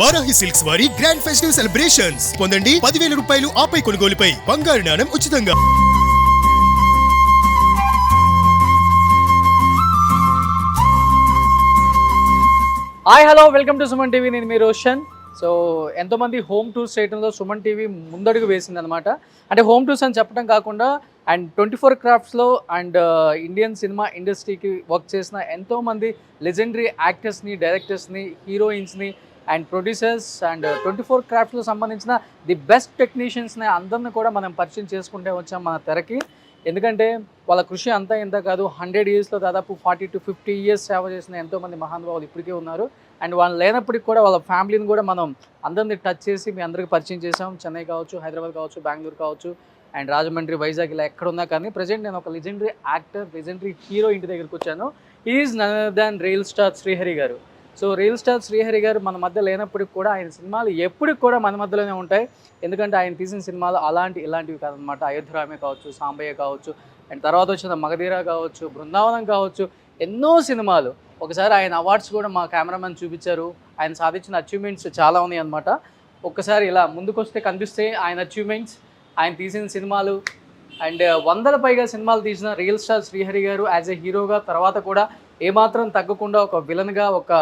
Varahi silks వారి grand festive celebrations పొందండి పదివేల రూపాయలు ఆపై కొనుగోలుపై. బంగారు నాణం ఉచితంగా. Hi hello welcome to Suman TV నేను మీ రోషన్. సో ఎంతోమంది హోమ్ టూర్స్ చేయడంలో సుమన్ టీవీ ముందడుగు వేసింది అనమాట అంటే హోమ్ టూర్స్ అని చెప్పడం కాకుండా అండ్ ట్వంటీ ఫోర్ క్రాఫ్ట్స్లో అండ్ ఇండియన్ సినిమా ఇండస్ట్రీకి వర్క్ చేసిన ఎంతోమంది లెజెండరీ యాక్టర్స్ని డైరెక్టర్స్ని హీరోయిన్స్ని and producers and twenty four క్రాఫ్ట్స్లో సంబంధించిన ది బెస్ట్ టెక్నీషియన్స్ని అందరిని కూడా మనం పరిచయం చేసుకుంటే వచ్చాం మన తెరకి. ఎందుకంటే వాళ్ళ కృషి అంతా ఇంత కాదు హండ్రెడ్ ఇయర్స్లో దాదాపు ఫార్టీ టు ఫిఫ్టీ ఇయర్స్ సేవ చేసిన ఎంతోమంది మహానుభావులు ఇప్పటికే ఉన్నారు. అండ్ వాళ్ళు లేనప్పటికి కూడా వాళ్ళ ఫ్యామిలీని కూడా మనం అందరిని టచ్ చేసి మీ అందరికి పరిచయం చేసాం చెన్నై కావచ్చు హైదరాబాద్ కావచ్చు బెంగళూరు కావచ్చు అండ్ రాజమండ్రి వైజాగ్ ఇలా ఎక్కడున్నా కానీ ప్రజెంట్ నేను ఒక లెజెండరీ యాక్టర్ లెజెండరీ హీరో ఇంటి దగ్గరికి వచ్చాను. Is none than real star Srihari garu. So real star Srihari గారు మన మధ్య లేనప్పటికి కూడా ఆయన సినిమాలు ఎప్పటికి కూడా మన మధ్యలోనే ఉంటాయి. ఎందుకంటే ఆయన తీసిన సినిమాలు అలాంటి ఇలాంటివి కాదనమాట అయోధ్యరామే కావచ్చు సాంబయ్య కావచ్చు అండ్ తర్వాత వచ్చిన మగధీరా కావచ్చు బృందావనం కావచ్చు ఎన్నో సినిమాలు. ఒకసారి ఆయన అవార్డ్స్ కూడా మా కెమెరామెన్ చూపించారు. ఆయన సాధించిన అచీవ్మెంట్స్ చాలా ఉన్నాయి అనమాట ఒక్కసారి ఇలా ముందుకొస్తే కనిపిస్తే ఆయన అచీవ్మెంట్స్ ఆయన తీసిన సినిమాలు అండ్ వందల పైగా సినిమాలు తీసిన రియల్ స్టార్ శ్రీహరి గారు యాజ్ ఎ హీరోగా తర్వాత కూడా ఏమాత్రం తగ్గకుండా ఒక విలన్గా ఒక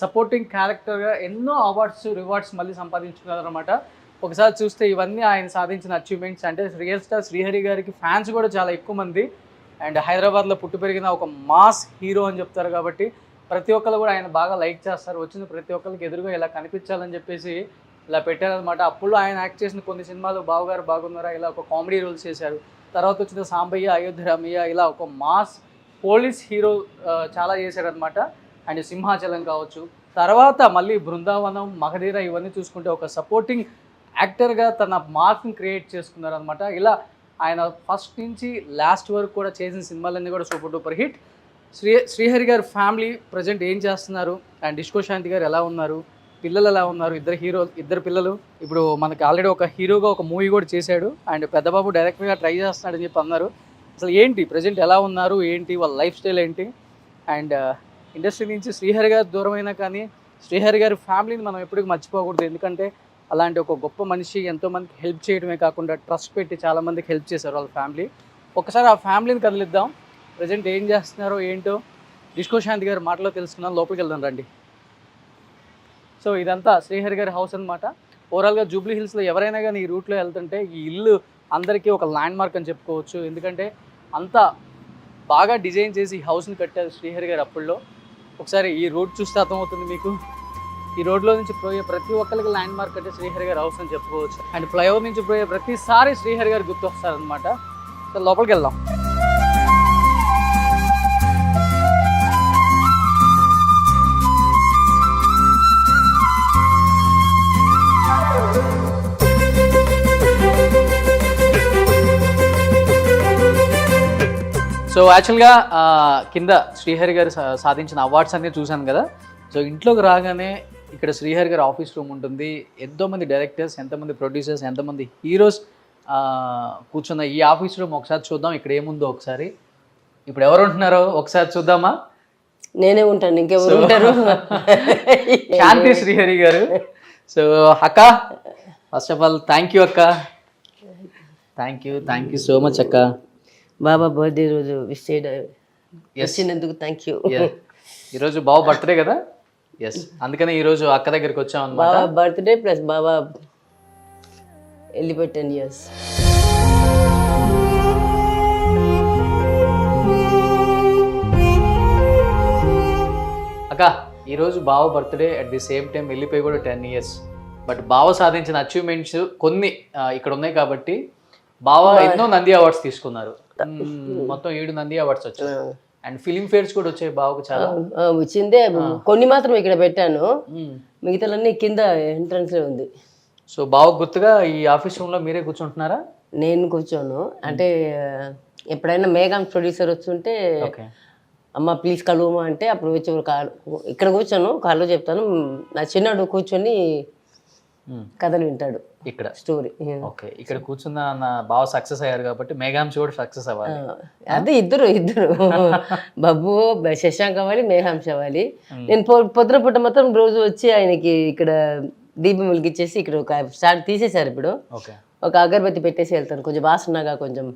సపోర్టింగ్ క్యారెక్టర్గా ఎన్నో అవార్డ్స్ రివార్డ్స్ మళ్ళీ సంపాదించుకున్నారనమాట ఒకసారి చూస్తే ఇవన్నీ ఆయన సాధించిన అచీవ్మెంట్స్ అంటే రియల్ స్టార్ శ్రీహరి గారికి ఫ్యాన్స్ కూడా చాలా ఎక్కువ మంది. అండ్ హైదరాబాద్లో పుట్టి పెరిగిన ఒక మాస్ హీరో అని చెప్తారు కాబట్టి ప్రతి ఒక్కరు కూడా ఆయన బాగా లైక్ చేస్తారు. వచ్చిన ప్రతి ఒక్కరికి ఎదురుగా ఇలా కనిపించాలని చెప్పేసి ఇలా పెట్టారనమాట అప్పుడు ఆయన యాక్ట్ చేసిన కొన్ని సినిమాలు బావగారు బాగున్నారా? ఇలా ఒక కామెడీ రోల్స్ చేశారు. తర్వాత వచ్చిన సాంబయ్య అయోధ్య రమయ్య ఇలా ఒక మాస్ పోలీస్ హీరో చాలా చేశారనమాట అండ్ సింహాచలం కావచ్చు. తర్వాత మళ్ళీ బృందావనం మగధీర ఇవన్నీ చూసుకుంటే ఒక సపోర్టింగ్ యాక్టర్గా తన మార్క్ని క్రియేట్ చేసుకున్నారనమాట ఇలా ఆయన ఫస్ట్ నుంచి లాస్ట్ వరకు కూడా చేసిన సినిమాలన్నీ కూడా super duper hit Sri Srihari garu family present ఏం చేస్తున్నారు? అండ్ డిస్కో శాంతి గారు ఎలా ఉన్నారు? పిల్లలు ఎలా ఉన్నారు? ఇద్దరు హీరో ఇద్దరు పిల్లలు. ఇప్పుడు మనకి ఆల్రెడీ ఒక హీరోగా ఒక మూవీ కూడా చేశాడు. అండ్ పెద్దబాబు డైరెక్టర్గా ట్రై చేస్తున్నాడని చెప్పి అన్నారు. అసలు ఏంటి? ప్రజెంట్ ఎలా ఉన్నారు? ఏంటి? వాళ్ళ లైఫ్ స్టైల్ ఏంటి? అండ్ ఇండస్ట్రీ నుంచి శ్రీహరి గారు దూరమైనా కానీ శ్రీహరి గారి ఫ్యామిలీని మనం ఎప్పటికీ మర్చిపోకూడదు. ఎందుకంటే అలాంటి ఒక గొప్ప మనిషి ఎంతోమందికి హెల్ప్ చేయడమే కాకుండా ట్రస్ట్ పెట్టి చాలామందికి హెల్ప్ చేశారు వాళ్ళ ఫ్యామిలీ. ఒకసారి ఆ ఫ్యామిలీని కదిలిద్దాం. ప్రజెంట్ ఏం చేస్తున్నారో ఏంటో డిస్కో శాంతి గారి మాటలో తెలుసుకుందాం. లోపలికి వెళ్దాం రండి. సో ఇదంతా శ్రీహరి గారి హౌస్ అనమాట ఓవరాల్గా జూబ్లీ హిల్స్లో ఎవరైనా కానీ ఈ రూట్లో వెళ్తుంటే ఈ ఇల్లు అందరికీ ఒక ల్యాండ్ మార్క్ అని చెప్పుకోవచ్చు. ఎందుకంటే అంత బాగా డిజైన్ చేసి ఈ హౌస్ని కట్టారు శ్రీహరి గారు అప్పుల్లో ఒకసారి ఈ రోడ్ చూస్తే అర్థమవుతుంది మీకు. ఈ రోడ్లో నుంచి పోయే ప్రతి ఒక్కరికి ల్యాండ్ మార్క్ అంటే శ్రీహరి గారి హౌస్ అని చెప్పుకోవచ్చు. అండ్ ఫ్లైఓవర్ నుంచి పోయే ప్రతిసారి శ్రీహరి గారు గుర్తొస్తారనమాట సో లోపలికి వెళ్దాం. సో యాక్చువల్గా కింద శ్రీహరి గారు సాధించిన అవార్డ్స్ అన్నీ చూశాను కదా. సో ఇంట్లోకి రాగానే ఇక్కడ శ్రీహరి గారి ఆఫీస్ రూమ్ ఉంటుంది. ఎంతోమంది డైరెక్టర్స్ ఎంతమంది ప్రొడ్యూసర్స్ ఎంతమంది హీరోస్ కూర్చున్న ఈ ఆఫీస్ రూమ్ ఒకసారి చూద్దాం. ఇక్కడ ఏముందో ఒకసారి. ఇప్పుడు ఎవరు ఉంటున్నారో ఒకసారి చూద్దామా? నేనే ఉంటాను ఇంకెవరు ఉంటారు? శాంతి శ్రీహరి గారు. సో అక్క first of all thank you అక్క. Thank you thank you so much అక్క. బాబా బర్త్డే రోజు విష్ చేయడం వచ్చినందుకు థ్యాంక్ యూ. ఈరోజు బావ బర్త్డే కదా? ఎస్ అందుకనే ఈరోజు అక్క దగ్గరికి వచ్చాం బాబా బర్త్డే ప్లస్ బాబా వెళ్ళిపోయి టెన్ ఇయర్స్ అక్క ఈరోజు బావ birthday at the same time వెళ్ళిపోయి కూడా టెన్ ఇయర్స్ బట్ బావ సాధించిన అచీవ్మెంట్స్ కొన్ని ఇక్కడ ఉన్నాయి కాబట్టి బావ ఎన్నో నంది అవార్డ్స్ తీసుకున్నారు. మొత్తం ఏడు నంది అవార్డ్స్ వచ్చాయి. అండ్ ఫిలిం ఫేర్స్ కూడా వచ్చాయి బావకు చాలా. వచ్చిందే. కొన్ని మాత్రం ఇక్కడ పెట్టాను. మిగతాలన్నీ కింద ఎంట్రన్స్లో ఉంది. సో బావకు గుర్తుగా ఈ ఆఫీస్ రూమ్లో మీరే కూర్చుంటున్నారా? నేను కూర్చోను. అంటే ఎప్పుడైనా మేఘాం ప్రొడ్యూసర్ వచ్చుంటే అమ్మ ప్లీజ్ కలువమా అంటే అప్పుడు వచ్చి ఇక్కడ కూర్చోను. కాళ్ళు చెప్తాను. నా చిన్నాడు కూర్చొని. కథలు వింటాడు. ఇక్కడ. స్టోరీ. ఓకే. ఇక్కడ కూర్చున్న నా బావ సక్సెస్ అయ్యారు కాబట్టి మేఘాంశ కూడా సక్సెస్ అవ్వాలి. అదే ఇద్దరు ఇద్దరు. బాబు శశాంక్ అవ్వాలి మేఘాంశ అవ్వాలి. నేను పొద్దున పూట మాత్రం రోజు వచ్చి ఆయనకి ఇక్కడ దీపం వెలిగించేసి ఇక్కడ ఒక స్టార్ట్ తీసేశారు ఇప్పుడు. ఓకే. ఒక అగరబత్తి పెట్టేసి వెళ్తాను. కొంచెం వాసనగా కొంచెం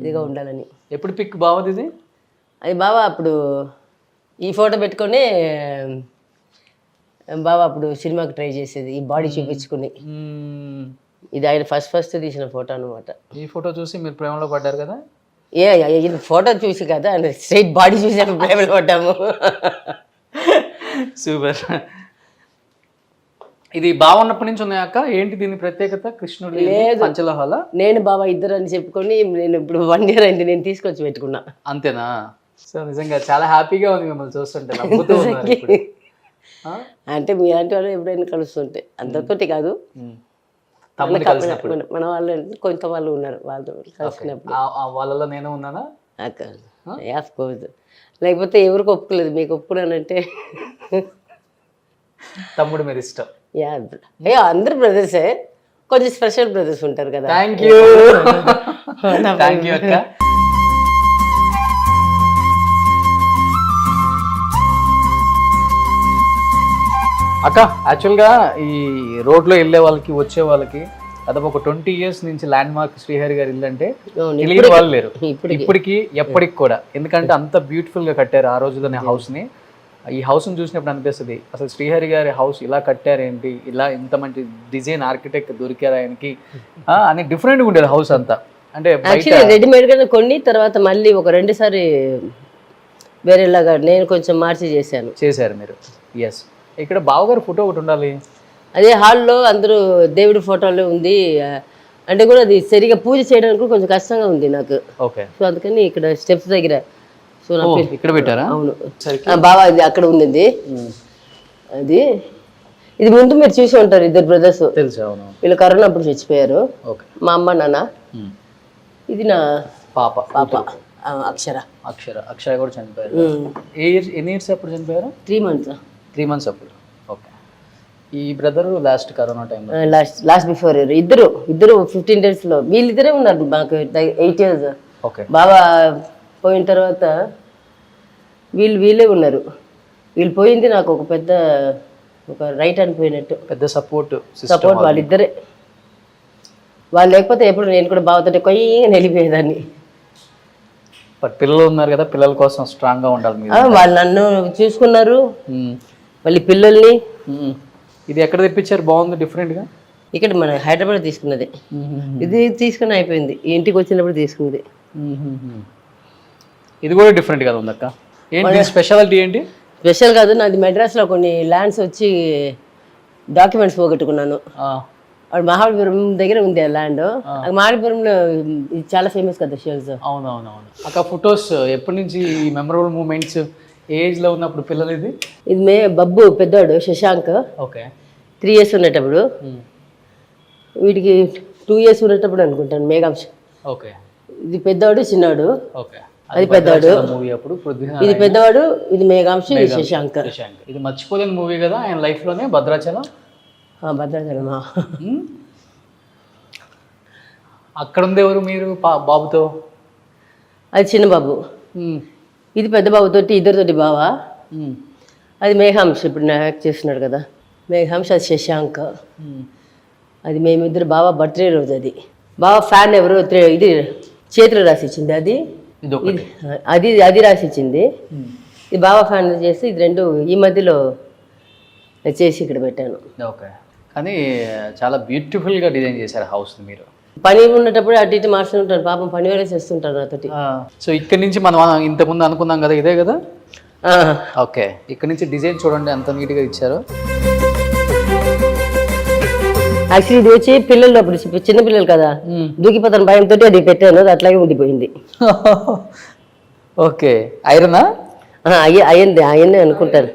ఇదిగా ఉండాలని. ఎప్పుడు పిక్ బావది ఇది? అది బావ అప్పుడు ఈ ఫోటో పెట్టుకొని బావ అప్పుడు సినిమాకి ట్రై చేసేది ఈ బాడీ చూపించుకుని. ఇది ఆయన ఫస్ట్ ఫస్ట్ తీసిన ఫోటో అనమాట ఈ ఫోటో చూసి మీరు ప్రేమలో పడ్డారు కదా? ఏ ఫోటో చూసి కదా ఆయన స్ట్రైట్ బాడీ చూసి ప్రేమలో పడ్డాము. సూపర్. ఇది బాగున్నప్పటి నుంచి ఉన్నాయి అక్క? ఏంటి దీని ప్రత్యేకత? కృష్ణుడు పంచలోహాల? నేను బాబా ఇద్దరు అని చెప్పుకొని నేను ఇప్పుడు వన్ ఇయర్ అయింది నేను తీసుకొచ్చి పెట్టుకున్నా. అంతేనా? సో నిజంగా చాలా హ్యాపీగా ఉంది మిమ్మల్ని చూస్తుంటే అంటే మీలాంటి వాళ్ళు ఎప్పుడైనా కలుస్తుంటే. అందరితోటి కాదు. మన- వాళ్ళు కొంత వాళ్ళు ఉన్నారు. వాళ్ళతో కలిసినప్పుడు. వాళ్ళలో నేను ఉన్నానా? లేకపోతే ఎవరికి ఒప్పుకోలేదు. మీకు ఒప్పుకున్నానంటే తమ్ముడు మీరు ఇష్టం. యా అయ్యో అందరు బ్రదర్సే. కొంచెం స్పెషల్ బ్రదర్స్ ఉంటారు కదా. Thank you. థ్యాంక్ యూ అక్క. అక్క యాక్చువల్గా ఈ రోడ్లో వెళ్ళే వాళ్ళకి వచ్చే వాళ్ళకి దాదాపు ఒక ట్వంటీ ఇయర్స్ నుంచి ల్యాండ్ మార్క్ శ్రీహరి గారి ఇల్లు అంటే తెలియని వాళ్ళు లేరు. ఇప్పటికి. ఎప్పటికి కూడా. ఎందుకంటే అంత బ్యూటిఫుల్గా కట్టారు ఆ రోజుల్లోనే హౌస్ని. ఈ హౌస్ని చూసినప్పుడు అనిపిస్తుంది అసలు శ్రీహరి గారి హౌస్ ఇలా కట్టారేంటి? ఇలా ఇంత మంచి డిజైన్ ఆర్కిటెక్ట్ దొరికారు ఆయనకి. అని డిఫరెంట్గా ఉండేది హౌస్ అంతా. అంటే రెడీమేడ్గా కొన్ని తర్వాత మళ్ళీ ఒక రెండు సారి వేరేలాగా నేను కొంచెం మార్చి చేశాను. చేశారు మీరు. ఎస్ ఇక్కడ బావగారు ఫోటో ఒకటి ఉండాలి. అదే హాల్లో అందరూ దేవుడి ఫోటోలు ఉంది. అంటే కూడా అది సరిగా పూజ చేయడానికి కూడా కొంచెం కష్టంగా ఉంది నాకు. ఓకే. సో అందుకని ఇక్కడ స్టెప్స్ దగ్గర. సో నా పేరు- ఇక్కడ పెట్టారా? అవును. ఆ, బాబా అది అక్కడ ఉంది అది. అది. ఇది ముందు మీరు చూసి ఉంటారు ఇద్దరు బ్రదర్స్ తెలుసు అవును. వీళ్ళు కరోనా అప్పుడు చచ్చిపోయారు. ఓకే. మా అమ్మ నాన్న. ఇది నా పాప. పాప. ఆ, అక్షర. అక్షర. అక్షర కూడా చనిపోయారు. ఏ ఇయర్స్ ఎన్ని ఇయర్స్ అప్పుడు చనిపోయారు? Three months. త్రీ మంత్స్ అప్పుడు. ఓకే. ఈ బ్రదర్ లాస్ట్ కరోనా టైంలో లాస్ట్ లాస్ట్ బిఫోర్ ఇయర్ ఇద్దరు ఇద్దరు ఫిఫ్టీన్ డేస్లో. వీళ్ళిద్దరే ఉన్నారు మాకు ఎయిట్ ఇయర్స్ ఓకే. బాబా పోయిన తర్వాత వీళ్ళు వీళ్ళే ఉన్నారు. వీళ్ళు పోయింది నాకు ఒక పెద్ద ఒక రైట్ హ్యాండ్ పోయినట్టు. పెద్ద సపోర్ట్ సపోర్ట్ వాళ్ళిద్దరే. వాళ్ళు లేకపోతే ఎప్పుడు నేను కూడా బావతో కొయ్యి వెళ్ళిపోయేదాన్ని బట్ పిల్లలు ఉన్నారు కదా పిల్లల కోసం స్ట్రాంగ్గా ఉండాలి వాళ్ళు నన్ను చూసుకున్నారు. మళ్ళీ పిల్లల్ని. ఇది ఎక్కడ తెప్పించారు? బాగుంది డిఫరెంట్గా? ఇక్కడ మన హైదరాబాద్ తీసుకున్నది. ఇది తీసుకుని అయిపోయింది. ఇంటికి వచ్చినప్పుడు తీసుకున్నది. ఇది కూడా డిఫరెంట్ కదా ఉందక్క? ఏంటి స్పెషాలిటీ ఏంటి? స్పెషల్ కాదు నాది మెడ్రాస్లో కొన్ని ల్యాండ్స్ వచ్చి డాక్యుమెంట్స్ పోగొట్టుకున్నాను. వాడు మహాబలిపురం దగ్గర ఉంది ఆ ల్యాండ్ మహాబలిపురంలో చాలా ఫేమస్ కదా షేల్స్ అవునవునవును. అక్క ఫొటోస్ ఎప్పటి నుంచి మెమరబుల్ మూమెంట్స్ ఏజ్లో ఉన్నప్పుడు పిల్లలు ఇది ఇది మే బబ్బు పెద్దవాడు శశాంక్. ఓకే. త్రీ ఇయర్స్ ఉన్నప్పుడు వీటికి టూ ఇయర్స్ ఉన్నప్పుడు అనుకుంటాను మేఘాంశ. ఓకే. ఇది పెద్దవాడు చిన్నవాడు ఓకే. అది పెద్దవాడు మూవీ అప్పుడు ఇది పెద్దవాడు ఇది మేఘాంశ ఇది శశాంక్. ఇది మర్చిపోలేని మూవీ కదా ఆయన లైఫ్లోనే భద్రాచలం? ఆ, భద్రాచలమా మ్మ్. అక్కడ ఉంది ఎవరు మీరు బాబుతో? అది చిన్న బాబు మ్మ్. ఇది పెద్ద బాబుతోటి ఇద్దరితోటి బావా. అది మేఘాంశ ఇప్పుడు నా యాక్ట్ చేస్తున్నాడు కదా. మేఘాంశ అది శశాంక్. మ్మ్. అది మేమిద్దరు బావ బర్త్డే రోజు అది. బావ ఫ్యాన్ ఎవరో ఇది చేతిలో రాసి ఇచ్చింది అది అది అది రాసి ఇచ్చింది ఇది బావ ఫ్యాన్ చేసి ఇది రెండు ఈ మధ్యలో చేసి ఇక్కడ పెట్టాను. ఓకే. కానీ చాలా బ్యూటిఫుల్గా డిజైన్ చేశారు హౌస్ మీరు. పని ఉన్నప్పుడు అటు ఇటు మార్చుకుంటాను. పాపం పని వేరే చేస్తుంటాను నాతోటి. సో ఇక్కడ నుంచి మనం ఇంతకుముందు అనుకున్నాం కదా ఇదే కదా? ఓకే. ఇక్కడ నుంచి డిజైన్ చూడండి ఎంత నీట్గా ఇచ్చారు. యాక్చువల్లీ ఇది వచ్చి పిల్లలు అప్పుడు చిన్న పిల్లలు కదా. దూకిపోతాను భయంతో అది పెట్టాను అది అట్లాగే ఉండిపోయింది. ఓకే. ఐరనా? అయ్యింది అయ్యింది అనుకుంటాను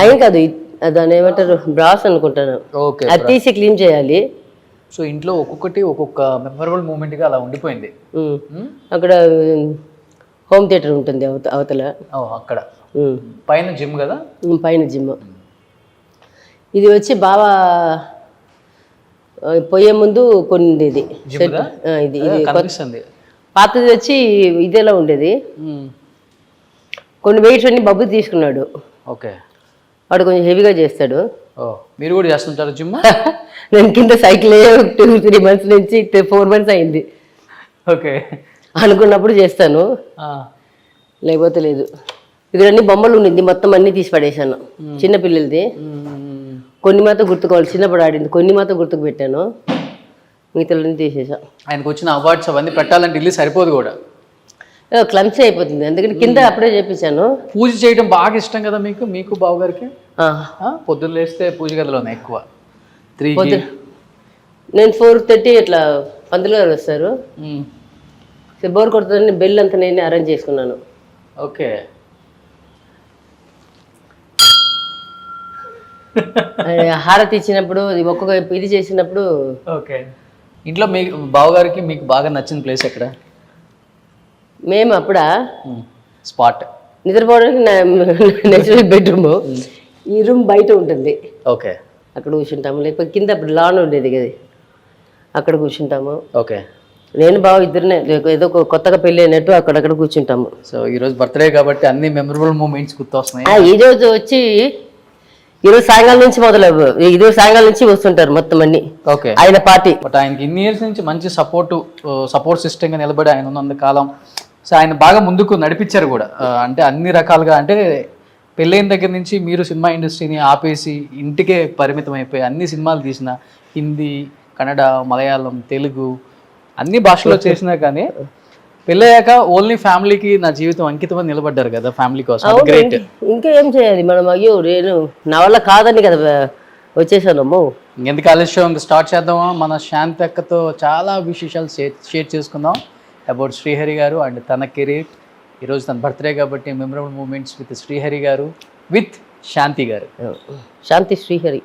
అయ్యం కాదు దాన్ని ఏమంటారు బ్రాస్ అనుకుంటాను. ఓకే అది తీసి క్లీన్ చేయాలి. సో ఇంట్లో ఒక్కొక్కటి ఒక్కొక్క మెమరబుల్ మూమెంట్గా అలా ఉండిపోయింది. అక్కడ హోమ్ థియేటర్ ఉంటుంది అవత అవతల. అక్కడ. పైన జిమ్ కదా? పైన జిమ్. ఇది వచ్చి బాగా పోయే ముందు కొన్ని ఇది ఇది ఇది పాతది వచ్చి ఇదేలా ఉండేది. కొన్ని వెయిట్స్ అన్ని బబ్బు తీసుకున్నాడు. ఓకే. వాడు కొంచెం హెవీగా చేస్తాడు. మీరు కూడా చేస్తుంటారు జిమ్ నేను కింద సైకిల్ టూ త్రీ మంత్స్ నుంచి ఫోర్ మంత్స్ అయింది. ఓకే. అనుకున్నప్పుడు చేస్తాను. లేకపోతే లేదు. ఇక్కడ అన్ని బొమ్మలు ఉండింది మొత్తం అన్ని తీసి పడేశాను. చిన్న పిల్లలది. కొన్ని మాత్రం గుర్తుకోవాలి చిన్నప్పుడు ఆడింది. కొన్ని మాత్రం గుర్తుకు పెట్టాను. మిగతాలన్నీ తీసేసా. ఆయనకు వచ్చిన అవార్డ్స్ అవన్నీ పెట్టాలంటే ఇల్లు సరిపోదు కూడా. క్లమ్సీ అయిపోతుంది. అందుకని కింద అప్పుడే చేపించాను. పూజ చేయడం బాగా ఇష్టం కదా మీకు? మీకు బావగారికి పొద్దున్న లేస్తే పూజ గదిలోనే ఎక్కువ. త్రీ నేను ఫోర్ థర్టీ ఇట్లా పంతులు గారు వస్తారు. బోర్ కొడుతుందని బెల్ అంతా నేను అరేంజ్ చేసుకున్నాను. ఓకే. హారతి ఇచ్చినప్పుడు ఇది ఒక్కొక్క ఇది చేసినప్పుడు ఓకే. ఇంట్లో మీ బావగారికి మీకు బాగా నచ్చిన ప్లేస్ ఎక్కడ? మేము అప్పుడా స్పాట్. నిద్రపోవడానికి నెక్స్ట్ బెడ్రూమ్ ఈ రూమ్ బయట ఉంటుంది. ఓకే. అక్కడ కూర్చుంటాము. లేకపోతే కింద అప్పుడు లాన్ ఉండేది కదా. అక్కడ కూర్చుంటాము. ఓకే. నేను బావ ఇద్దరునే ఏదో ఒక కొత్తగా పెళ్ళి అయినట్టు అక్కడక్కడ కూర్చుంటాము. సో ఈరోజు బర్త్డే కాబట్టి అన్ని మెమరబుల్ మూమెంట్స్ గుర్తొస్తున్నాయి? ఈ రోజు వచ్చి ఈరోజు సాయంకాలం నుంచి మొదలు ఈరోజు సాయంకాలం నుంచి వస్తుంటారు మొత్తం అన్ని. ఓకే. ఆయన పార్టీ. బట్ ఆయనకి ఇన్ని ఇయర్స్ నుంచి మంచి సపోర్ట్ సపోర్ట్ సిస్టమ్గా నిలబడి ఆయన ఉన్నంత కాలం సో ఆయన బాగా ముందుకు నడిపించారు కూడా. అంటే అన్ని రకాలుగా అంటే పెళ్ళైన దగ్గర నుంచి మీరు సినిమా ఇండస్ట్రీని ఆపేసి ఇంటికే పరిమితం అయిపోయి అన్ని సినిమాలు తీసిన హిందీ కన్నడ మలయాళం తెలుగు అన్ని భాషల్లో చేసినా కానీ పెళ్ళయ్యాక ఓన్లీ ఫ్యామిలీకి నా జీవితం అంకితం అని నిలబడ్డారు కదా ఫ్యామిలీ కోసం. గ్రేట్ ఇంకా ఏం చేయాలి? మనం అయ్యో నేను నా వల్ల కాదని కదా వచ్చేసానమ్ము. ఎందుకు ఆలస్యం? స్టార్ట్ చేద్దామా? మన శాంతి అక్కతో చాలా విశేషాలు షేర్ చేసుకుందాం. అబౌట్ శ్రీహరి గారు అండ్ తన కెరీర్. ఈరోజు తన బర్త్డే కాబట్టి మెమరబుల్ మూమెంట్స్ విత్ శ్రీహరి గారు విత్ శాంతి గారు. శాంతి శ్రీహరి.